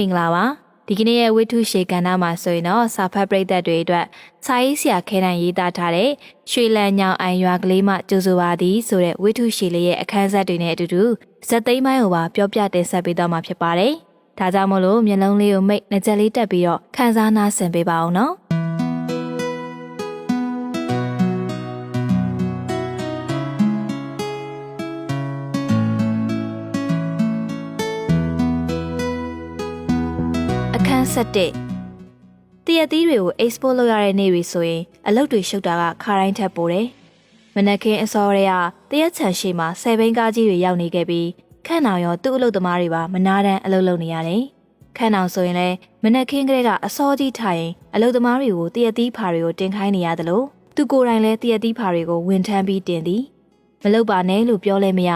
မင်္ဂလာပါဒီကနေ့ရဲ့ဝိထုရှေကဏ္ဍမှာဆိုရင်တော့စာဖတ်ပရိသတ်တွေအတွက်စာရေးဆရာခဲတံရေးသားထားတဲ့ရွှေလန်းညောင်အိုင်ရွာကလေးမှကြိုဆိုပါသည်ဆိုတဲ့ဝိထုရှေလေးရဲ့အခန်းဆက်တွေနဲ့အတူတူဇက်သိမ်းပိုင်းကိုပါပြောပြတင်ဆက်ပေးတော့မှာဖြစ်ပါတယ်ဒါကြောင့်မို့လို့မျက်လုံးလေးကိုမိတ်နှကြက်လေးတက်ပြီးတော့ခန်းစားနာဆင်ပေးပါအောင်နော် န်း7တရက်သီးတွေကို export လုပ်ရတဲ့နေ့တွေဆိုရင်အလုပ်တွေရှုပ်တာကခါတိုင်းထက်ပိုတယ်။မနက်ခင်းအစောရဲကတရက်ချန်ရှိမှာဆယ်ဘိန်းကားကြီးတွေရောက်နေခဲ့ပြီးခန့်အောင်ရောသူ့အလုပ်သမားတွေပါမနာတမ်းအလုပ်လုပ်နေရတယ်။ခန့်အောင်ဆိုရင်လည်းမနက်ခင်းကလေးကအစောကြီးထိုင်အလုပ်သမားတွေကိုတရက်သီးဖာတွေကိုတင်ခိုင်းနေရတယ်လို့သူကိုယ်တိုင်လည်းတရက်သီးဖာတွေကိုဝင်ထမ်းပြီးတင်သည်။မလုပ်ပါနဲ့လို့ပြောလဲမရ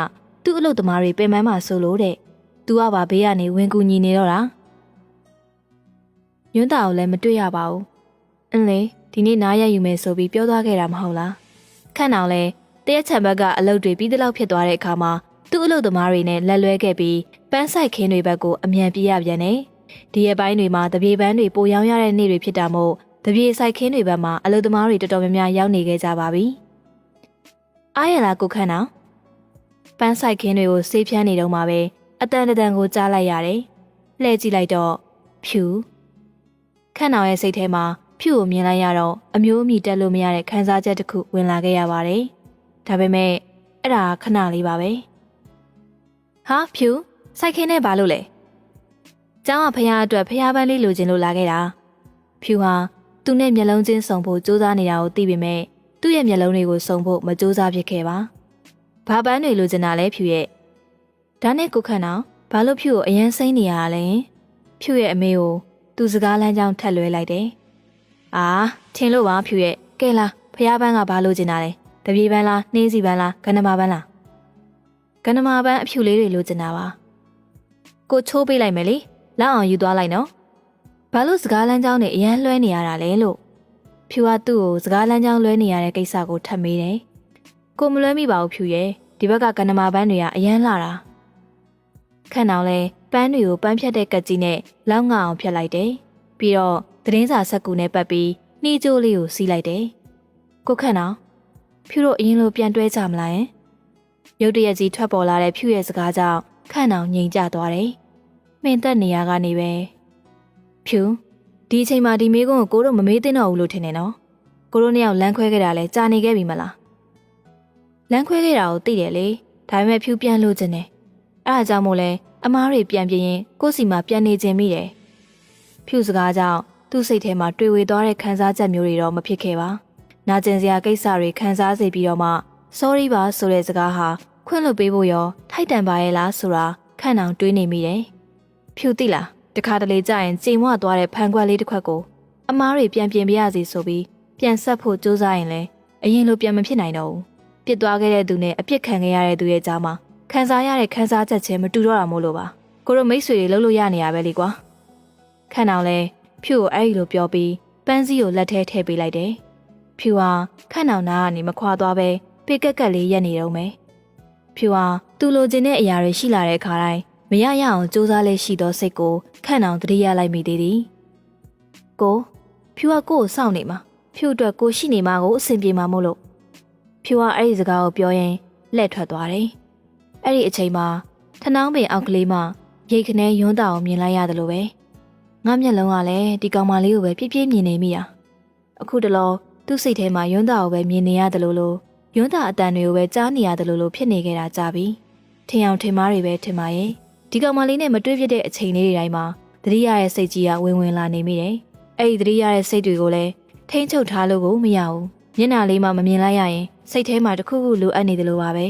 သူ့အလုပ်သမားတွေပင်ပန်းမှဆိုလို့တဲ့။ "तू ကပါဘေးကနေဝင်ကူညီနေတော့တာ။ ယွန်းတာကိုလည်းမတွေ့ရပါဘူး။အင်းလေဒီနေ့နားရယူမယ်ဆိုပြီးပြောသွားခဲ့တာမဟုတ်လား။ခန့်အောင်လဲတရက်ချံဘက်ကအလုပ်တွေပြီးသလောက်ဖြစ်သွားတဲ့အခါမှာသူ့အလုပ်သမားတွေနဲ့လက်လွဲခဲ့ပြီးပန်းဆိုင်ခင်းတွေဘက်ကိုအမြန်ပြေးရပြန်တယ်။ဒီရက်ပိုင်းတွေမှာတပြေပန်းတွေပိုရောင်းရတဲ့နေ့တွေဖြစ်တာမို့တပြေဆိုင်ခင်းတွေဘက်မှာအလုပ်သမားတွေတော်တော်များများရောက်နေခဲ့ကြပါပြီ။အားရလားကိုခန့်အောင်ပန်းဆိုင်ခင်းတွေကိုဆေးဖြန်းနေတော့မှပဲအတန်တန်ကိုကြားလိုက်ရတယ်။လှည့်ကြည့်လိုက်တော့ဖြူ ခန့်အောင်ရဲ့စိတ်ထဲမှာဖြူကိုမြင်လိုက်ရတော့အမျိုးအမည်တက်လို့မရတဲ့ခံစားချက်တစ်ခုဝင်လာခဲ့ရပါတယ်။ဒါပေမဲ့အဲ့ဒါခဏလေးပါပဲ။ဟာဖြူစိုက်ခင်းနဲ့ဘာလို့လဲ။ကျောင်းကဖះအတွက်ဖះပန်းလေးလိုချင်လို့လာခဲ့တာ။ဖြူဟာသူ့နဲ့မျက်လုံးချင်းစုံဖို့စူးစမ်းနေတာကိုသိပေမဲ့သူ့ရဲ့မျက်လုံးတွေကိုစုံဖို့မစူးစမ်းဖြစ်ခဲ့ပါ။ဘာပန်းတွေလိုချင်တာလဲဖြူရဲ့။ဒါနဲ့ကိုခန့်အောင်ဘာလို့ဖြူကိုအရင်စိမ့်နေရတာလဲ။ဖြူရဲ့အမေကို သူစကားလမ်းကြောင်းထက်လွဲလိုက်တယ်။အာထင်လို့ပါဖြူရဲ့ကဲလားဖះပန်းကဘာလို့ကျင်တာလဲ။တပြေပန်းလားနှင်းစီပန်းလားကနမာပန်းလား။ကနမာပန်းအဖြူလေးတွေလိုချင်တာပါ။ကိုချိုးပေးလိုက်မယ်လေ။လောက်အောင်ယူသွားလိုက်နော်။ဘာလို့စကားလမ်းကြောင်းနဲ့အရန်လွှဲနေရတာလဲလို့ဖြူကသူ့ကိုစကားလမ်းကြောင်းလွှဲနေရတဲ့ကိစ္စကိုထပ်မေးတယ်။ကိုမလွှဲမိပါဘူးဖြူရဲ့ဒီဘက်ကကနမာပန်းတွေကအရန်လာတာ။ ခန့်အောင်လဲပန်းတွေကိုပန်းဖြတ်တဲ့ကက်ကြီးနဲ့လောက်ငါအောင်ဖြတ်လိုက်တယ်။ပြီးတော့သတင်းစာဆက်ကူနဲ့ပတ်ပြီးနှီးကြိုးလေးကိုစီးလိုက်တယ်။ကိုခန့်အောင်ဖြူတို့အရင်လိုပြန်တွဲကြမလားယင်။ရုတ်တရက်ကြီးထွက်ပေါ်လာတဲ့ဖြူရဲ့စကားကြောင့်ခန့်အောင်ငြိမ်ကျသွားတယ်။မင်သက်နေရကနေပဲဖြူဒီအချိန်မှာဒီမေးခွန်းကိုကိုတို့မမေးသင့်တော့ဘူးလို့ထင်တယ်နော်။ကိုတို့နှစ်ယောက်လမ်းခွဲခဲ့တာလဲကြာနေခဲ့ပြီမလား။လမ်းခွဲခဲ့တာကိုသိတယ်လေ။ဒါပေမဲ့ဖြူပြန်လို့ခြင်းတယ်။ အဲအကြောင်းမို့လဲအမားတွေပြန်ပြင်းရင်ကိုယ့်စီမှာပြန်နေခြင်းမိတယ်။ဖြူစကားကြောင့်သူ့စိတ်ထဲမှာတွေ့ဝေသွားတဲ့ခံစားချက်မျိုးတွေတော့မဖြစ်ခဲ့ပါ။နာကျင်စရာကိစ္စတွေခံစားစေပြီးတော့မှ sorry ပါဆိုတဲ့စကားဟာခွင့်လွှတ်ပေးဖို့ရောထိုက်တန်ပါရဲ့လားဆိုတာခန့်အောင်တွေးနေမိတယ်။ဖြူသိလားတခါတလေကြာရင်ချိန်မွသွားတဲ့ဖန်ခွက်လေးတစ်ခွက်ကိုအမားတွေပြန်ပြင်ပြရစီဆိုပြီးပြန်ဆက်ဖို့ကြိုးစားရင်လည်းအရင်လိုပြန်မဖြစ်နိုင်တော့ဘူး။ပြစ်သွားခဲ့တဲ့သူနဲ့အပြစ်ခံခဲ့ရတဲ့သူရဲ့ကြားမှာ ခံစားရတဲ့ခံစားချက်ချင်းမတူတော့တာမို့လို့ပါကိုတို့မိတ်ဆွေတွေလှုပ်လို့ရနေရပဲလေကွာခန့်အောင်လဲဖြူကိုအဲ့ဒီလိုပြောပြီးပန်းစည်းကိုလက်ထဲထည့်ပေးလိုက်တယ်ဖြူဟာခန့်အောင်နာကနေမခွာသွားပဲပေကက်ကက်လေးရက်နေတော့မယ်ဖြူဟာသူ့လိုချင်တဲ့အရာတွေရှိလာတဲ့အခါတိုင်းမရရအောင်စူးစမ်းလဲရှိသောစိတ်ကိုခန့်အောင်တတိယလိုက်မိသေးသည်ကိုဖြူကကိုကိုစောင့်နေမှာဖြူအတွက်ကိုရှိနေမှာကိုအဆင်ပြေမှာမို့လို့ဖြူကအဲ့ဒီစကားကိုပြောရင်လှည့်ထွက်သွားတယ် အဲ့ဒီအချိန်မှာထနောင်းပင်အောက်ကလေးမှရိတ်ခနဲယွန်းတာကိုမြင်လိုက်ရတယ်လို့ပဲငါမျက်လုံးကလည်းဒီကောင်မလေးကိုပဲပြည့်ပြည့်မြင်နေမိတာအခုတလောသူ့စိတ်ထဲမှာယွန်းတာကိုပဲမြင်နေရတယ်လို့လို့ယွန်းတာအတန်တွေကိုပဲကြားနေရတယ်လို့လို့ဖြစ်နေခဲ့တာကြပြီထင်အောင်ထင်မားတွေပဲထင်ပါရဲ့ဒီကောင်မလေးနဲ့မတွေ့ဖြစ်တဲ့အချိန်လေးတွေတိုင်းမှာတတိယရဲ့စိတ်ကြီးကဝင်ဝင်လာနေမိတယ်အဲ့ဒီတတိယရဲ့စိတ်တွေကိုလည်းထိမ့်ချုပ်ထားလို့ကိုမရဘူးမျက်နှာလေးမှမမြင်လိုက်ရရင်စိတ်ထဲမှာတခုခုလိုအပ်နေတယ်လို့ပါပဲ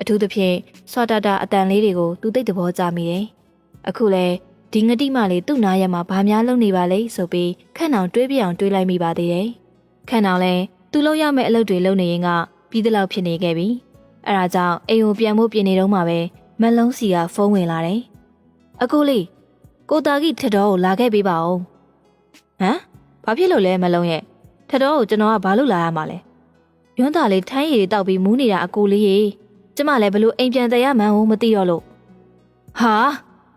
အထူးသဖြင့်စောတတာအတန်လေးတွေကိုသူသိတဲ့သဘောကျမိတယ်။အခုလဲဒီငတိမလေးသူ့နားရမှာဘာများလုပ်နေပါလဲဆိုပြီးခန့်အောင်တွေးပြအောင်တွေးလိုက်မိပါသေးတယ်။ခန့်အောင်လဲသူ့လုပ်ရမယ့်အလုပ်တွေလုပ်နေရင်ကပြီးသလောက်ဖြစ်နေခဲ့ပြီ။အဲဒါကြောင့်အိမ်ကိုပြန်ဖို့ပြင်နေတော့မှပဲမက်လုံးစီကဖုန်းဝင်လာတယ်။အကိုလေးကိုတာကြီးထတော်ကိုလာခဲ့ပေးပါဦး။ဟမ်ဘာဖြစ်လို့လဲမလုံးရဲ့ထတော်ကိုကျွန်တော်ကဘာလို့လာရမှာလဲ။ယွန်းတာလေးထိုင်းရည်တွေတောက်ပြီးမူးနေတာအကိုလေးရေ ကျမလည်းဘလို့အိမ်ပြန်တရမှန်းကိုမသိတော့လို့ဟာ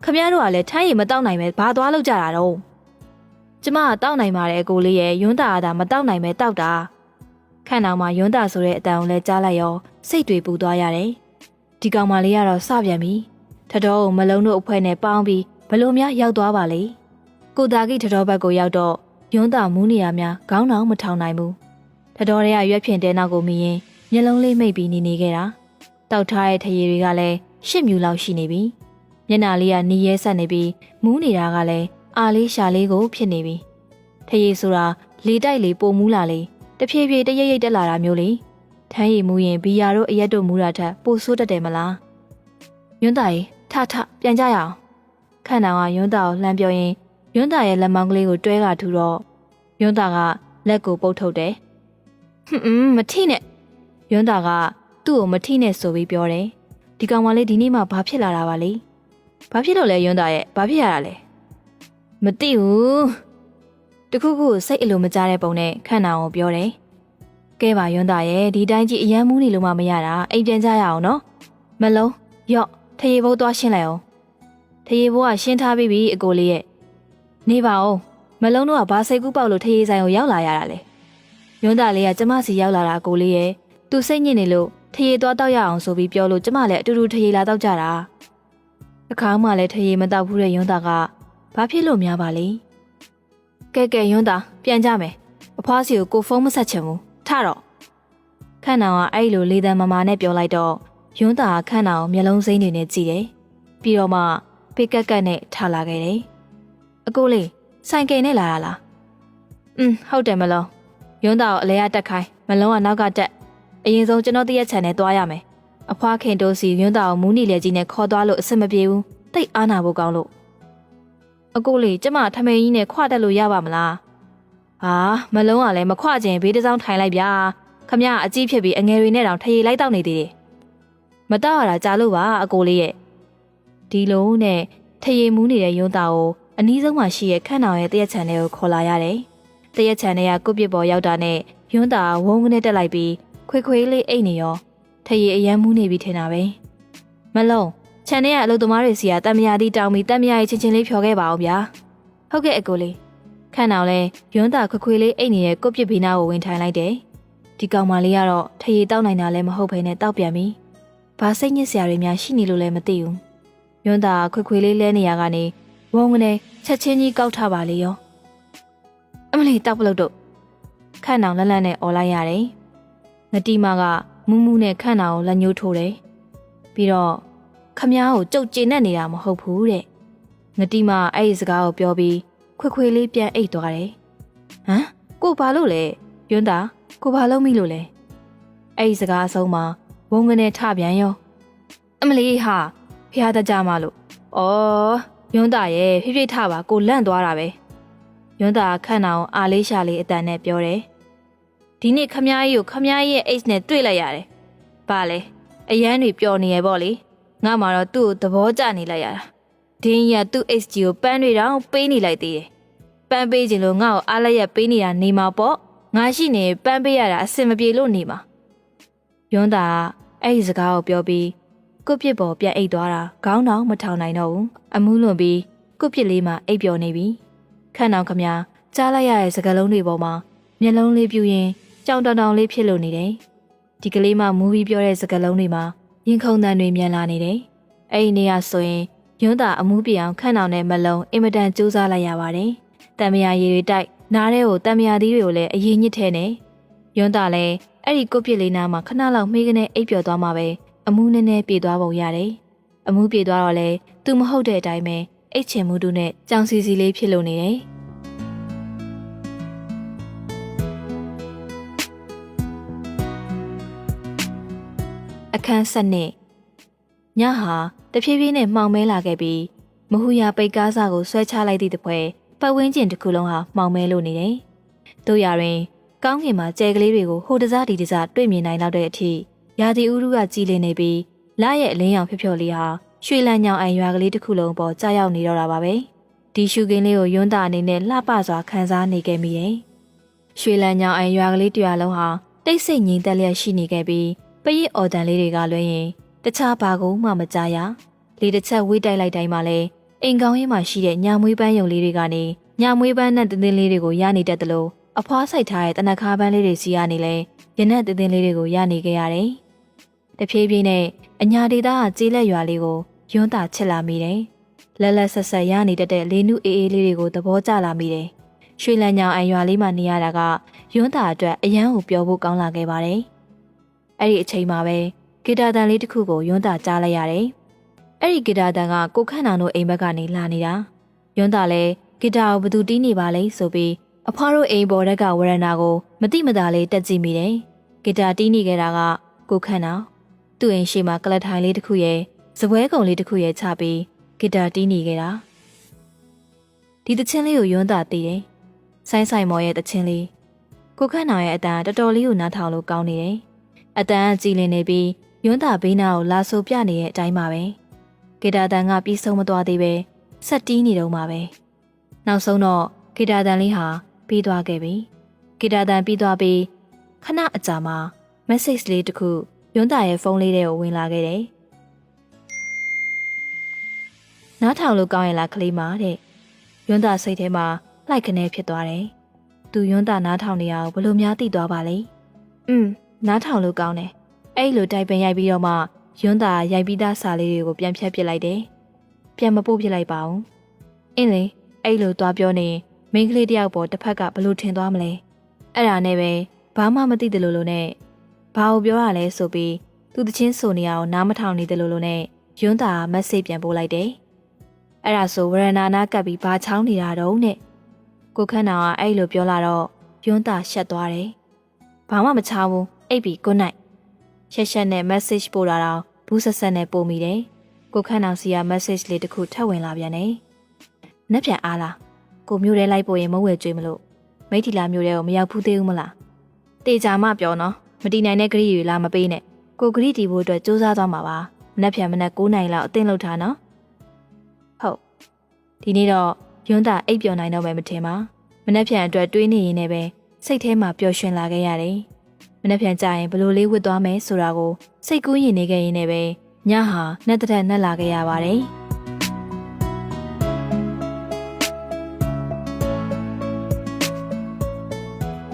ခမရတို့ကလည်းထမ်းရည်မတောက်နိုင်ပဲဘာသွားလောက်ကြတာတော့ကျမကတောက်နိုင်ပါတယ်ကိုလေးရဲ့ယွန်းတာကသာမတောက်နိုင်ပဲတောက်တာခန့်အောင်မှာယွန်းတာဆိုတဲ့အတန်ကိုလည်းကြားလိုက်ရောစိတ်တွေပူသွားရတယ်ဒီကောင်မလေးကတော့စပြန်ပြီထတော်ကိုမလုံးတို့အဖွဲနဲ့ပေါင်းပြီးဘလို့များရောက်သွားပါလေကိုသားကြီးထတော်ဘက်ကိုရောက်တော့ယွန်းတာမူးနေရများခေါင်းအောင်မထောင်နိုင်ဘူးထတော်တွေကရွက်ဖြင့်တဲနောက်ကိုမြင်ရင်မျက်လုံးလေးမိတ်ပြီးနေနေခဲ့တာ တောက်ထားတဲ့ထရည်တွေကလည်းရှစ်မြူလောက်ရှိနေပြီမျက်နှာလေးကနီးရဲဆက်နေပြီးမူးနေတာကလည်းအာလေးရှာလေးကိုဖြစ်နေပြီထရည်ဆိုတာလေတိုက်လေပုံမူးလာလေတဖြည်းဖြည်းတရိပ်ရိပ်တက်လာတာမျိုးလေထမ်းရည်မူးရင်ဘီယာတို့အရက်တို့မူးတာထက်ပိုဆိုးတတ်တယ်မလားယွန်းတာရေထထပြန်ကြရအောင်ခန့်တော်ကယွန်းတာကိုလှမ်းပြောရင်ယွန်းတာရဲ့လက်မောင်းကလေးကိုတွဲကထူတော့ယွန်းတာကလက်ကိုပုတ်ထုတ်တယ်ဟွန်းမထိနဲ့ယွန်းတာက သူ့ကိုမထိနဲ့ဆိုပြီးပြောတယ်ဒီကောင်မလေးဒီနေ့မှဘာဖြစ်လာတာပါလဲဘာဖြစ်လို့လဲယွန်းတာရဲ့ဘာဖြစ်ရတာလဲမသိဘူးတခုခုစိတ်အလိုမကြတဲ့ပုံနဲ့ခန့်တော်ကိုပြောတယ်ကဲပါယွန်းတာရဲ့ဒီတိုင်းကြီးအယမ်းမူးနေလို့မှမရတာအိမ်ပြန်ကြရအောင်နော်မလုံးယော့ထရေဘိုးသွားရှင်းလိုက်အောင်ထရေဘိုးကရှင်းထားပြီးပြီအကိုလေးရဲ့နေပါဦးမလုံးတော့ကဘာစိတ်ကူးပေါက်လို့ထရေဆိုင်ကိုရောက်လာရတာလဲယွန်းတာလေးကကျမစီရောက်လာတာအကိုလေးရဲ့သူစိတ်ညစ်နေလို့ ထရေသွားတောက်ရအောင်ဆိုပြီးပြောလို့ကျမလည်းအတူတူထရေလာတောက်ကြတာအခါမှလည်းထရေမတောက်ဘူးတဲ့ယွန်းတာကဘာဖြစ်လို့များပါလဲကဲကဲယွန်းတာပြန်ကြမယ်အဖွားစီကိုကိုဖုန်းမဆက်ချင်ဘူးထတော့ခန့်နောင်ကအဲ့လိုလေးတန်းမမာနဲ့ပြောလိုက်တော့ယွန်းတာခန့်နောင်မျက်လုံးစိမ့်တွေနဲ့ကြည့်တယ်ပြီးတော့မှပိကက်ကက်နဲ့ထားလာခဲ့တယ်အကိုလေးဆိုင်ကယ်နဲ့လာတာလားอืมဟုတ်တယ်မလုံးယွန်းတာကိုအလဲရတက်ခိုင်းမလုံးကနောက်ကတက် အရင်ဆုံးကျွန်တော်တရက်ချန်နဲ့သွားရမယ်အဖွားခင်တို့စီယွန်းတာကိုမူးနီလေကြီးနဲ့ခေါ်သွားလို့အဆင်မပြေဘူးတိတ်အားနာဖို့ကောင်းလို့အကိုလေးကျမထမင်းကြီးနဲ့ခွတက်လို့ရပါမလားဟာမလုံးကလည်းမခွခြင်းဘေးတစ်စောင်းထိုင်လိုက်ဗျာခမရအကြီးဖြစ်ပြီးအငယ်တွေနဲ့တောင်ထရေလိုက်တော့နေသေးတယ်မတော့ရတာကြားလို့ပါအကိုလေးရဲ့ဒီလုံးနဲ့ထရေမူးနေတဲ့ယွန်းတာကိုအနီးဆုံးမှာရှိရဲ့ခန့်တော်ရဲ့တရက်ချန်ထဲကိုခေါ်လာရတယ်တရက်ချန်ထဲကကုတ်ပစ်ပေါ်ရောက်တာနဲ့ယွန်းတာဝုန်းကနေတက်လိုက်ပြီး ခွေခွေလေးအိတ်နေရောထရေအယမ်းမူးနေပြီထင်တာပဲမလုံးခြံထဲကအလုပ်သမားတွေစီကတမယာတီတောင်းပြီးတမယာရဲ့ချင်းချင်းလေးဖြော်ခဲ့ပါအောင်ဗျာဟုတ်ကဲ့အကိုလေးခန့်အောင်လဲယွန်းတာခွခွေလေးအိတ်နေတဲ့ကုတ်ပစ်ဘေးနားကိုဝင်ထိုင်လိုက်တယ်ဒီကောင်မလေးကတော့ထရေတောက်နိုင်တာလည်းမဟုတ်ဘဲနဲ့တောက်ပြန်ပြီဘာစိတ်ညစ်စရာတွေများရှိနေလို့လည်းမသိဘူးယွန်းတာခွခွေလေးလဲနေရကနေဝုန်းကနေချက်ချင်းကြီးကောက်ထားပါလေရောအမလီတောက်ပလို့တော့ခန့်အောင်လန့်လန့်နဲ့អော်လိုက်ရတယ် ငတိမကမူးမူးနဲ့ခန့်အောင်လက်ညှိုးထိုးတယ်ပြီးတော့ခမားကိုကြုတ်ကျင်နဲ့နေတာမဟုတ်ဘူးတဲ့ငတိမအဲ့ဒီစကားကိုပြောပြီးခွေခွေလေးပြန်အိတ်သွားတယ်ဟမ်ကိုဘာလို့လဲယွန်းတာကိုဘာလုံးမိလို့လဲအဲ့ဒီစကားအဆုံးမှာဝုန်းကနေထပြန်ရောအမလီဟာဖះတကြမလို့ဩယွန်းတာရဲ့ဖြည်းဖြည်းထပါကိုလန့်သွားတာပဲယွန်းတာခန့်အောင်အာလေးရှာလေးအတန်နဲ့ပြောတယ် ဒီနေ့ခမားကြီးကိုခမားကြီးရဲ့ H နဲ့တွေ့လိုက်ရတယ်ဘာလဲအရန်တွေပျော်နေရပေါ့လေငါမှတော့သူ့ကိုသဘောကျနေလိုက်ရတာဒင်းကြီးကသူ့ HG ကိုပန်းတွေတောင်ပေးနေလိုက်သေးတယ်ပန်းပေးခြင်းလို့ငါ့ကိုအားလိုက်ရပေးနေတာနေမှာပေါ့ငါရှိနေပန်းပေးရတာအဆင်မပြေလို့နေမှာယွန်းတာအဲ့ဒီစကားကိုပြောပြီးကုတ်ပြစ်ပေါ်ပြန်အိတ်သွားတာခေါင်းတောင်မထောင်နိုင်တော့ဘူးအမူးလွန်ပြီးကုတ်ပြစ်လေးမှအိပ်ပျော်နေပြီခန့်အောင်ခမကြားလိုက်ရတဲ့စကားလုံးတွေပေါ်မှာမျက်လုံးလေးပြူရင် ကြောင်တောင်တောင်လေးဖြစ်လို့နေတယ်ဒီကလေးမှမူဗီပြောတဲ့စကားလုံးတွေမှာရင်ခုန်တန်တွေမြန်လာနေတယ်အဲ့ဒီနေရာဆိုရင်ယွန်းတာအမှုပြအောင်ခန့်အောင်တဲ့မလုံးအင်မတန်စူးစမ်းလိုက်ရပါတယ်တံမယာရည်တွေတိုက်နားထဲကိုတံမယာသီးတွေကိုလည်းအရင်ညစ်ထဲနေယွန်းတာလည်းအဲ့ဒီကုတ်ပြစ်လေးနားမှာခဏလောက်မေးကနေအိပ်ပျော်သွားမှပဲအမှုနည်းနည်းပြေသွားပုံရတယ်အမှုပြေသွားတော့လေသူမဟုတ်တဲ့အတိုင်းပဲအိတ်ချင်မှုတူနဲ့ကြောင်စီစီလေးဖြစ်လို့နေတယ် အခန်းဆက်နှစ်ညဟာတဖြည်းဖြည်းနဲ့မှောင်မဲလာခဲ့ပြီးမဟူယာပိတ်ကားစားကိုဆွဲချလိုက်သည့်တပွဲပတ်ဝန်းကျင်တစ်ခုလုံးဟာမှောင်မဲလို့နေတယ်။တို့ရရင်ကောင်းကင်မှာကြဲကလေးတွေကိုဟိုတစားဒီတစားတွေ့မြင်နိုင်တော့တဲ့အထိရာသီဥတုကကြည်လင်နေပြီးလရဲ့အလင်းရောင်ဖြဖြော်လေးဟာရွှေလန်းညောင်အိုင်ရွာကလေးတစ်ခုလုံးပေါ်ကြာရောက်နေတော့တာပါပဲ။ဒီရှုကင်းလေးကိုယွန်းတာအနေနဲ့လှပစွာခန်းစားနေခဲ့မိတယ်။ရွှေလန်းညောင်အိုင်ရွာကလေးတရွာလုံးဟာတိတ်ဆိတ်ငြိမ်သက်လျက်ရှိနေခဲ့ပြီး ပရိအော်တန်လေးတွေကလွှဲရင်တခြားဘာကုန်းမှမကြားရလေတစ်ချက်ဝေးတိုက်လိုက်တိုင်းမှာလဲအိမ်ကောင်းရင်းမှာရှိတဲ့ညာမွေးပန်းယုံလေးတွေကနေညာမွေးပန်းနဲ့တင်းတင်းလေးတွေကိုရနေတတ်တယ်လို့အဖွားဆိုင်ထားတဲ့တနခါပန်းလေးတွေစီကနေလဲရနက်တင်းတင်းလေးတွေကိုရနေခဲ့ရတယ်။တဖြည်းဖြည်းနဲ့အညာဒေတာကကြေးလက်ရွာလေးကိုယွန်းတာချစ်လာမိတယ်။လက်လက်ဆက်ဆက်ရနေတတ်တဲ့လေးနုအေးအေးလေးတွေကိုသဘောကျလာမိတယ်။ရွှေလန်းညောင်အရွာလေးမှာနေရတာကယွန်းတာအတွက်အရန်ကိုပျော်ဖို့ကောင်းလာခဲ့ပါတယ်။ အဲ့ဒီအချိန်မှာပဲဂီတာတန်လေးတစ်ခုကိုယွန်းတာကြားလိုက်ရတယ်။အဲ့ဒီဂီတာတန်ကကိုခန့်နောင်တို့အိမ်ဘက်ကနေလာနေတာ။ယွန်းတာလည်းဂီတာကိုဘသူတီးနေပါလဲဆိုပြီးအဖွားတို့အိမ်ပေါ်တက်ကဝရဏာကိုမတိမတာလေးတက်ကြည့်မိတယ်။ဂီတာတီးနေခဲ့တာကကိုခန့်နောင်သူ့အိမ်ရှိမှာကလပ်ထိုင်လေးတစ်ခုရဲ့စပွဲကုံလေးတစ်ခုရဲ့ချပြီးဂီတာတီးနေခဲ့တာဒီတချင်းလေးကိုယွန်းတာတီးတယ်။ဆိုင်းဆိုင်မော်ရဲ့တချင်းလေးကိုခန့်နောင်ရဲ့အတန်တော်တော်လေးကိုနားထောင်လို့ကောင်းနေတယ်။ အတန်ကကြည်လင်နေပြီးယွန်းတာဘေးနာကိုလာဆိုပြနေတဲ့အတိုင်းပါပဲ။ဂီတာတန်ကပြီးဆုံးမသွားသေးပဲဆက်တီးနေတော့မှာပဲ။နောက်ဆုံးတော့ဂီတာတန်လေးဟာပြီးသွားခဲ့ပြီ။ဂီတာတန်ပြီးသွားပြီးခဏအကြာမှာ message လေးတစ်ခုယွန်းတာရဲ့ဖုန်းလေးထဲကိုဝင်လာခဲ့တယ်။နားထောင်လို့ကောင်းရင်လားကလေးမတဲ့။ယွန်းတာစိတ်ထဲမှာလိုက်ခနဲဖြစ်သွားတယ်။သူယွန်းတာနားထောင်နေရအောင်ဘလို့များသိသွားပါလဲ။อืม နားထောင်လို့ကောင်းတယ်။အဲ့လိုတိုက်ပင်ရိုက်ပြီးတော့မှယွန်းတာရိုက်ပြီးသားစာလေးတွေကိုပြန်ဖြတ်ပစ်လိုက်တယ်။ပြန်မပို့ပစ်လိုက်ပါဘူး။အင်းလေအဲ့လိုသွားပြောနေမိန်းကလေးတယောက်ပေါ်တစ်ဖက်ကဘလို့ထင်သွားမလဲ။အဲ့ဒါနဲ့ပဲဘာမှမသိတယ်လို့လို့နဲ့ဘာကိုပြောရလဲဆိုပြီးသူတချင်းဆိုနေရအောင်နားမထောင်နေတယ်လို့လို့နဲ့ယွန်းတာမက်ဆေ့ပြန်ပို့လိုက်တယ်။အဲ့ဒါဆိုဝရဏနာကပ်ပြီးဘာချောင်းနေတာတော့နဲ့ကိုခန့်နာကအဲ့လိုပြောလာတော့ယွန်းတာရှက်သွားတယ်။ဘာမှမချောင်းဘူး အိပ်ပြီး good night ရှက်ရှက်နဲ့ message ပို့လာတော့ဘူးဆက်ဆက်နဲ့ပို့မိတယ်။ကိုခန့်အောင်စီက message လေးတစ်ခုထပ်ဝင်လာပြန်တယ်။နှက်ပြန်အားလားကိုမျိုးထဲလိုက်ပို့ရင်မဝဲကြွေးမလို့မိထီလာမျိုးထဲကိုမရောက်ဘူးသေးဘူးမလား။တေချာမှပြောနော်မတီနိုင်တဲ့ဂရိတွေလာမပေးနဲ့ကိုဂရိတီဖို့အတွက်စူးစမ်းသွားမှာပါ။မနှက်ပြန်မနှက်9နိုင်လောက်အသင့်လုပ်ထားနော်။ဟုတ်ဒီနေ့တော့ယွန်းတာအိပ်ပျော်နိုင်တော့မယ်မထင်ပါ။မနှက်ပြန်အတွက်တွေးနေရင်လည်းပဲစိတ်ထဲမှာပျော်ရွှင်လာခဲ့ရတယ်။ မနှက်ပြန်ကြရင်ဘလို့လေးဝတ်သွားမယ်ဆိုတာကိုစိတ်ကူးရင်နေခဲ့ရင်လည်းပဲညဟာနှက်တဲ့နှက်လာခဲ့ရပါတယ်။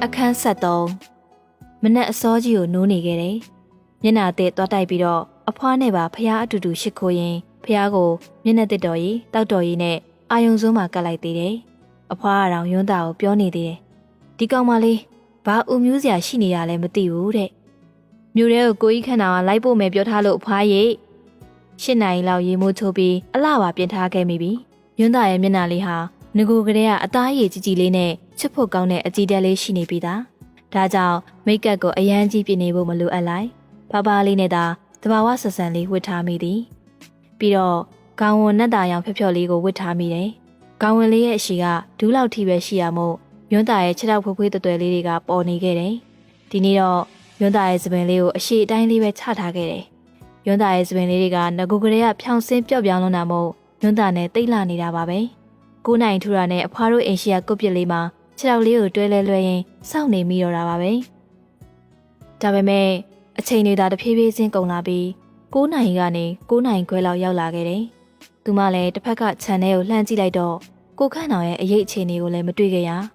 အခန်း73မနက်အစောကြီးကိုနိုးနေခဲ့တယ်။မျက်နှာအသေးသွားတိုက်ပြီးတော့အဖွားနဲ့ပါဖះအတူတူရှ िख ိုးရင်ဖះကိုမျက်နှာတစ်တော်ရီတောက်တော်ရီနဲ့အာယုံစိုးမှာကတ်လိုက်သေးတယ်။အဖွားကတော့ယွန်းတာကိုပြောနေသေးတယ်။ဒီကောင်မလေး ဘာအူမျိုးစရာရှိနေရလဲမသိဘူးတဲ့။မြို့ထဲကိုကိုကြီးခန့်တာကလိုက်ဖို့မယ်ပြောထားလို့အဖွားရိရှစ်နိုင်လောက်ရေမိုးချိုးပြီးအလှပါပြင်ထားခဲ့မိပြီ။ယွန်းတာရဲ့မျက်နှာလေးဟာငကိုကလေးကအသားရည်ကြီးကြီးလေးနဲ့ချစ်ဖို့ကောင်းတဲ့အကြည့်တက်လေးရှိနေပြီသား။ဒါကြောင့်မိတ်ကပ်ကိုအရန်ကြီးပြင်နေဖို့မလိုအပ်လိုက်။ဘာဘာလေးနဲ့သာတဘာဝဆဆန်လေးဝတ်ထားမိသည်။ပြီးတော့ကောင်းဝန်နဲ့တာရောင်ဖျော်ဖျော်လေးကိုဝတ်ထားမိတယ်။ကောင်းဝန်လေးရဲ့အရှိကဒူးလောက်ထိပဲရှိရမို့ ယွန်းတာရဲ့ခြေထောက်ဖွေးဖွေးတွယ်လေးတွေကပေါ်နေခဲ့တယ်။ဒီနေ့တော့ယွန်းတာရဲ့သပင်လေးကိုအရှိအတိုင်းလေးပဲချထားခဲ့တယ်။ယွန်းတာရဲ့သပင်လေးတွေကငကိုကလေးကဖြောင်ဆင်းပြော့ပြောင်းလွန်းတာမို့ယွန်းတာနဲ့တိတ်လာနေတာပါပဲ။ကိုနိုင်ထူရာနဲ့အဖွားတို့အိမ်ရှိကကုတ်ပစ်လေးမှာခြေထောက်လေးကိုတွဲလဲလွှဲရင်းစောင့်နေမိတော့တာပါပဲ။ဒါပေမဲ့အချိန်တွေသာတဖြည်းဖြည်းချင်းကုန်လာပြီး9နိုင်ကနေ9နိုင်ခွဲလောက်ရောက်လာခဲ့တယ်။သူမလည်းတစ်ဖက်ကခြံထဲကိုလှမ်းကြည့်လိုက်တော့ကိုခန့်တော်ရဲ့အရေးအခြေအနေကိုလည်းမတွေ့ခဲ့ရ။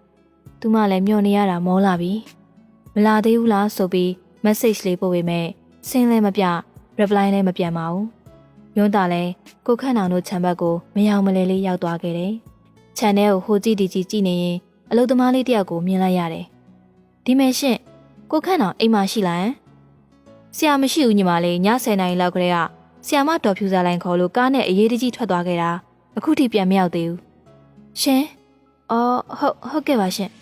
သူမလည်းမျှော်နေရတာမောလာပြီ။မလာသေးဘူးလားဆိုပြီး message လေးပို့ပေမဲ့ဆင်းလည်းမပြ reply လည်းမပြန်ပါဘူး။ယွန်းတာလည်းကိုခန့်တော်တို့ခြံဘက်ကိုမယောင်မလဲလေးရောက်သွားခဲ့တယ်။ခြံထဲကိုဟိုကြည့်ဒီကြည့်ကြည့်နေရင်အလုသမားလေးတယောက်ကိုမြင်လိုက်ရတယ်။ဒီမဲ့ရှင်ကိုခန့်တော်အိမ်မှာရှိလား။ဆရာမရှိဘူးညီမလေးည10နာရီလောက်ကလေးကဆရာမတော်ဖြူစားလိုင်းခေါ်လို့ကားနဲ့အရေးတကြီးထွက်သွားခဲ့တာအခုထိပြန်မရောက်သေးဘူး။ရှင်။အော်ဟုတ်ဟုတ်ကဲ့ပါရှင်။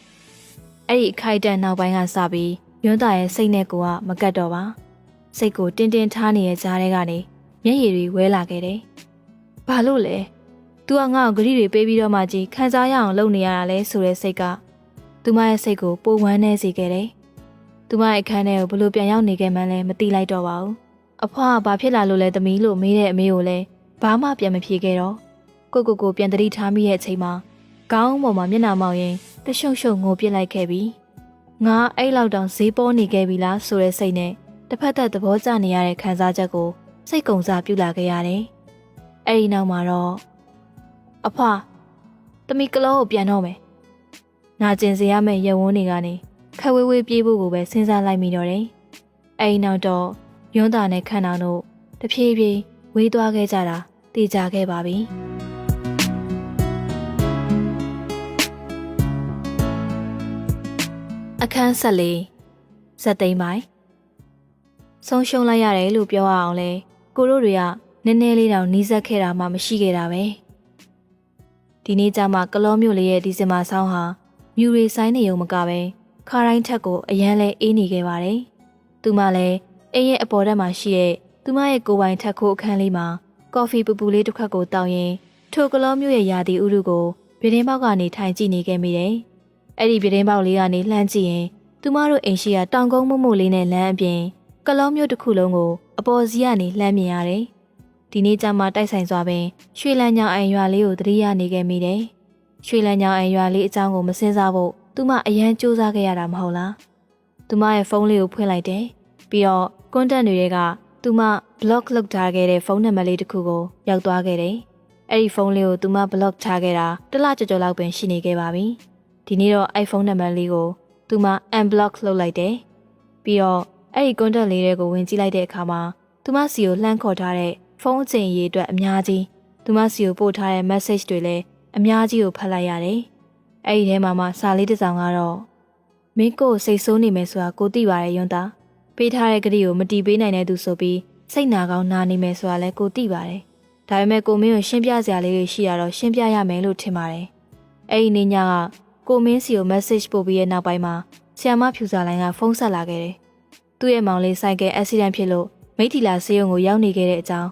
အဲ့ဒီခိုက်တန်နောက်ပိုင်းကစပြီးယွန်းတာရဲ့စိတ်နဲ့ကိုကမကတ်တော့ပါ။စိတ်ကိုတင်းတင်းထားနေတဲ့ကြားထဲကနေမျက်ရည်တွေဝဲလာခဲ့တယ်။ဘာလို့လဲ။ तू ကငါ့ကိုဂရိတွေပေးပြီးတော့မှကြီးခံစားရအောင်လုပ်နေရတာလဲဆိုတဲ့စိတ်ကသူမရဲ့စိတ်ကိုပိုဝမ်းနေစေခဲ့တယ်။သူမရဲ့အခန်းထဲကိုဘလို့ပြန်ရောက်နေခဲ့မှန်းလဲမသိလိုက်တော့ပါဘူး။အဖွားကဘာဖြစ်လာလို့လဲသမီးလို့မေးတဲ့အမေကိုလည်းဘာမှပြန်မဖြေခဲ့တော့ကိုကိုကိုပြန်တတိထားမိရဲ့အချိန်မှာ ကောင်းပေါ်မှာမျက်နှာမောင်ရင်တရှုံရှုံငိုပစ်လိုက်ခဲ့ပြီ။ငါအဲ့လောက်တောင်ဈေးပေါ်နေခဲ့ပြီလားဆိုတဲ့စိတ်နဲ့တစ်ဖက်သက်သဘောကျနေရတဲ့ခံစားချက်ကိုစိတ်ကုံစားပြုလာခဲ့ရတယ်။အဲ့ဒီနောက်မှာတော့အဖွာတမီကလောကိုပြန်တော့မယ်နာကျင်စေရမယ့်ရဝန်းတွေကနေခက်ဝေးဝေးပြေးဖို့ကိုပဲစဉ်းစားလိုက်မိတော့တယ်အဲဒီနောက်တော့ယွန်းတာနဲ့ခန္ဓာတို့တဖြည်းဖြည်းဝေးသွားခဲ့ကြတာသိကြခဲ့ပါပြီ အခန်းဆက်လေးဇက်သိမ်းပိုင်းဆုံးရှုံးလိုက်ရတယ်လို့ပြောရအောင်လဲကိုတို့တွေကနည်းနည်းလေးတောင်နှီးစက်ခဲ့တာမှမရှိခဲ့တာပဲဒီနေ့ကျမှကလောမျိုးလေးရဲ့ဒီဇင်ဘာဆောင်းဟာမြူရီဆိုင်နေုံမကပဲခါတိုင်းထက်ကိုအရန်လဲအေးနေခဲ့ပါတယ်သူမလည်းအိမ်ရဲ့အပေါ်ထက်မှာရှိတဲ့သူမရဲ့ကိုယ်ပိုင်ထက်ခိုးအခန်းလေးမှာကော်ဖီပူပူလေးတစ်ခွက်ကိုတောင်းရင်ထိုကလောမျိုးရဲ့ယာတီဥရုကိုပြတင်းပေါက်ကနေထိုင်ကြည့်နေခဲ့မိတယ် အဲ့ဒီပြတင်းပေါက်လေးကနေလှမ်းကြည့်ရင်သူမတို့အိမ်ရှိကတောင်ကုန်းမို့မို့လေးနဲ့လမ်းအပြင်ကလောမျိုးတစ်ခုလုံးကိုအပေါ်စီးကနေလှမ်းမြင်ရတယ်။ဒီနေ့ကျမှတိုက်ဆိုင်စွာပင်ရွှေလန်းညောင်အိမ်ရွာလေးကိုတတိယနေခဲ့မိတယ်။ရွှေလန်းညောင်အိမ်ရွာလေးအကြောင်းကိုမစင်စားဖို့သူမအရန်စူးစမ်းခဲ့ရတာမဟုတ်လား။သူမရဲ့ဖုန်းလေးကိုဖွင့်လိုက်တယ်။ပြီးတော့ကွန်တက်တွေကသူမ block လုပ်ထားခဲ့တဲ့ဖုန်းနံပါတ်လေးတစ်ခုကိုရောက်သွားခဲ့တယ်။အဲ့ဒီဖုန်းလေးကိုသူမ block ထားခဲ့တာတစ်လကျော်ကျော်လောက်ပင်ရှိနေခဲ့ပါပြီ။ ဒီနေ့တော့ iPhone နံပါတ်လေးကိုသူမ unblock လုပ်လိုက်တယ်။ပြီးတော့အဲ့ဒီ contact လေးတွေကိုဝင်ကြည့်လိုက်တဲ့အခါမှာသူမစီကိုလှမ်းခေါ်ထားတဲ့ဖုန်းအချိန်ရေးအတွက်အများကြီးသူမစီကိုပို့ထားတဲ့ message တွေလည်းအများကြီးကိုဖတ်လိုက်ရတယ်။အဲ့ဒီထဲမှာမှစာလေးတစ်စောင်ကတော့မင်းကိုစိတ်ဆိုးနေမယ်ဆိုတာကိုသိပါတယ်ယွန်းတာပေးထားတဲ့ကတိကိုမတီးပေးနိုင်တဲ့သူဆိုပြီးစိတ်နာကောင်းနာနေမယ်ဆိုတာလည်းကိုသိပါတယ်။ဒါပေမဲ့ကိုမင်းကိုရှင်းပြစရာလေးတွေရှိရတော့ရှင်းပြရမယ်လို့ထင်ပါတယ်။အဲ့ဒီနေ့ညက ကိုမင်းစီကို message ပို့ပြီးရဲ့နောက်ပိုင်းမှာဆီယမဖြူစာလိုင်းကဖုန်းဆက်လာခဲ့တယ်။သူ့ရဲ့မောင်လေးဆိုင်ကယ် accident ဖြစ်လို့မိထီလာဆေးရုံကိုရောက်နေခဲ့တဲ့အကြောင်း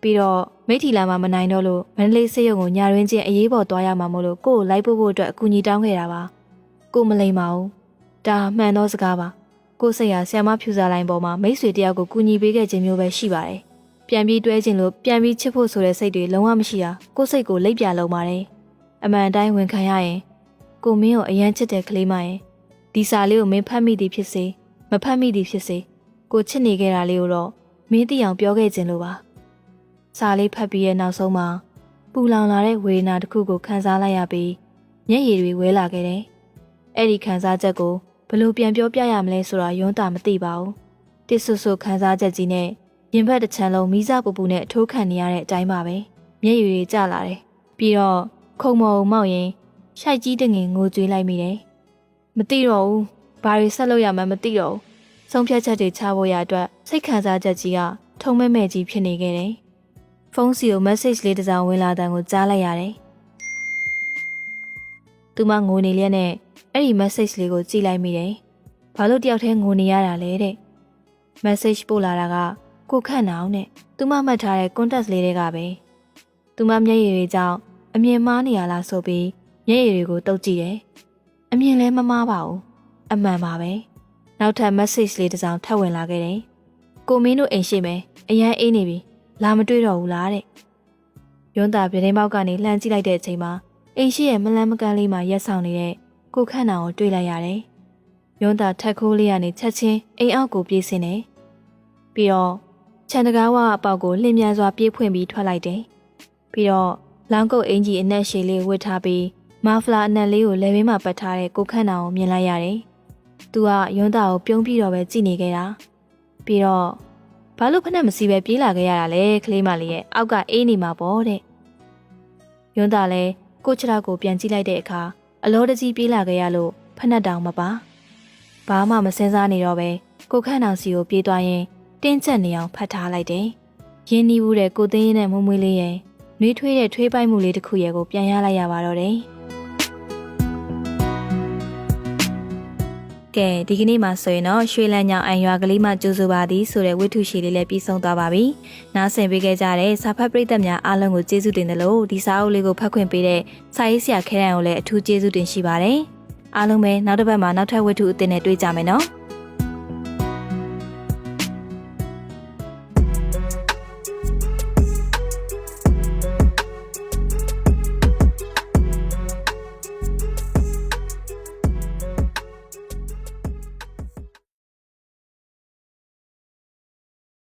ပြီးတော့မိထီလာမှာမနိုင်တော့လို့မန္တလေးဆေးရုံကိုညာရင်းချင်းအရေးပေါ်သွားရမှာမို့လို့ကို့ကိုလိုက်ဖို့ဖို့အတွက်အကူအညီတောင်းခဲ့တာပါ။ကိုမလိမ္မာဘူး။ဒါမှန်သောစကားပါ။ကိုစိတ်ဟာဆီယမဖြူစာလိုင်းပေါ်မှာမိတ်ဆွေတယောက်ကိုကူညီပေးခဲ့ခြင်းမျိုးပဲရှိပါတယ်။ပြန်ပြီးတွဲခြင်းလို့ပြန်ပြီးချစ်ဖို့ဆိုတဲ့စိတ်တွေလုံးဝမရှိတာကိုစိတ်ကိုလိပ်ပြလုံးပါတယ်။အမှန်တိုင်းဝန်ခံရရင် ကိုမင်းကိုအရန်ချစ်တဲ့ကလေးမရင်ဒီစာလေးကိုမင်းဖတ်မိသည်ဖြစ်စေမဖတ်မိသည်ဖြစ်စေကိုချစ်နေခဲ့တာလေးကိုတော့မင်းသိအောင်ပြောခဲ့ခြင်းလို့ပါစာလေးဖတ်ပြီးရဲ့နောက်ဆုံးမှာပူလောင်လာတဲ့ဝေဒနာတစ်ခုကိုခံစားလိုက်ရပြီးမျက်ရည်တွေဝဲလာခဲ့တယ်အဲ့ဒီခံစားချက်ကိုဘယ်လိုပြန်ပြောပြရမလဲဆိုတာယွန်းတာမသိပါဘူးတစ်ဆူဆူခံစားချက်ကြီးနဲ့ရင်ဘတ်တစ်ချမ်းလုံးမိစပူပူနဲ့အထိုးခံနေရတဲ့အတိုင်းပါပဲမျက်ရည်တွေကျလာတယ်ပြီးတော့ခုံမော်မောက်ရင် ရှိုက်ကြီးတငင်ငိုကြွေးလိုက်မိတယ်။မသိတော့ဘူး။ဘာတွေဆက်လုပ်ရမှန်းမသိတော့ဘူး။ဆုံးဖြတ်ချက်တွေချဖို့ရအတွက်စိတ်ခံစားချက်ကြီးကထုံမဲ့မဲ့ကြီးဖြစ်နေခဲ့တယ်။ဖုန်းစီကို message လေးတစ်စောင်ဝင်လာတဲ့ကိုကြားလိုက်ရတယ်။သူမငိုနေလျက်နဲ့အဲ့ဒီ message လေးကိုကြည့်လိုက်မိတယ်။ဘာလို့တယောက်တည်းငိုနေရတာလဲတဲ့။ message ပို့လာတာကကိုခန့်အောင်နဲ့သူမမှတ်ထားတဲ့ contact လေးတွေကပဲ။သူမမျက်ရည်တွေကြောင့်အမြင်မှားနေရလားဆိုပြီး မျက်ရည်တွေကိုတုပ်ကြည့်တယ်။အမြင်လည်းမမားပါဘူး။အမှန်ပါပဲ။နောက်ထပ် message လေးတစ်စောင်ထပ်ဝင်လာခဲ့တယ်။ကိုမင်းတို့အိမ်ရှိမယ်။အရန်အေးနေပြီ။လာမတွေ့တော့ဘူးလားတဲ့။ယွန်းတာပြတင်းပေါက်ကနေလှမ်းကြည့်လိုက်တဲ့အချိန်မှာအိမ်ရှိရဲ့မလန်းမကန်းလေးမှာရက်ဆောင်နေတဲ့ကိုခန့်နာကိုတွေ့လိုက်ရတယ်။ယွန်းတာထက်ခိုးလေးကနေချက်ချင်းအိမ်အောက်ကိုပြေးဆင်းတယ်။ပြီးတော့ခြံတကားဝအပေါက်ကိုလှင်မြန်စွာပြေးဖွင့်ပြီးထွက်လိုက်တယ်။ပြီးတော့လောင်းကုတ်အင်ကြီးအနက်ရှည်လေးဝတ်ထားပြီး မာဖလာအနက်လေးကိုလက်ဘေးမှာပတ်ထားတဲ့ကိုခန့်နာကိုမြင်လိုက်ရတယ်။သူကယွန်းတာကိုပြုံးပြီးတော့ပဲကြည့်နေခဲ့တာ။ပြီးတော့ဘာလို့ဖက်နဲ့မစီပဲပြေးလာခဲ့ရတာလဲကလေးမလေးရဲ့အောက်ကအေးနေမှာပေါ့တဲ့။ယွန်းတာလည်းကိုချရာကိုပြန်ကြည့်လိုက်တဲ့အခါအလောတကြီးပြေးလာခဲ့ရလို့ဖက်နဲ့တောင်မပါ။ဘာမှမစင်စားနေတော့ပဲကိုခန့်နောင်စီကိုပြေးသွားရင်တင်းကျပ်နေအောင်ဖတ်ထားလိုက်တယ်။ရင်းနှီးဘူးတဲ့ကိုသိန်းရင်နဲ့မွမွေးလေးရဲ့နှွေးထွေးတဲ့ထွေးပိုက်မှုလေးတစ်ခုရဲ့ကိုပြန်ရလိုက်ရပါတော့တယ်။ ကဲဒီကနေ့မှဆိုရင်တော့ရွှေလန်းညောင်အံရွာကလေးမှကြိုးဆိုပါသည်ဆိုတဲ့ဝိထုရှိလေးလည်းပြီးဆုံးသွားပါပြီ။နားဆင်ပေးခဲ့ကြတဲ့စာဖတ်ပရိသတ်များအားလုံးကိုကျေးဇူးတင်တယ်လို့ဒီစာအုပ်လေးကိုဖတ်ခွင့်ပေးတဲ့စာရေးဆရာခဲရန်ကိုလည်းအထူးကျေးဇူးတင်ရှိပါတယ်။အားလုံးပဲနောက်တစ်ပတ်မှာနောက်ထပ်ဝိထုအသစ်နဲ့တွေ့ကြမယ်နော်။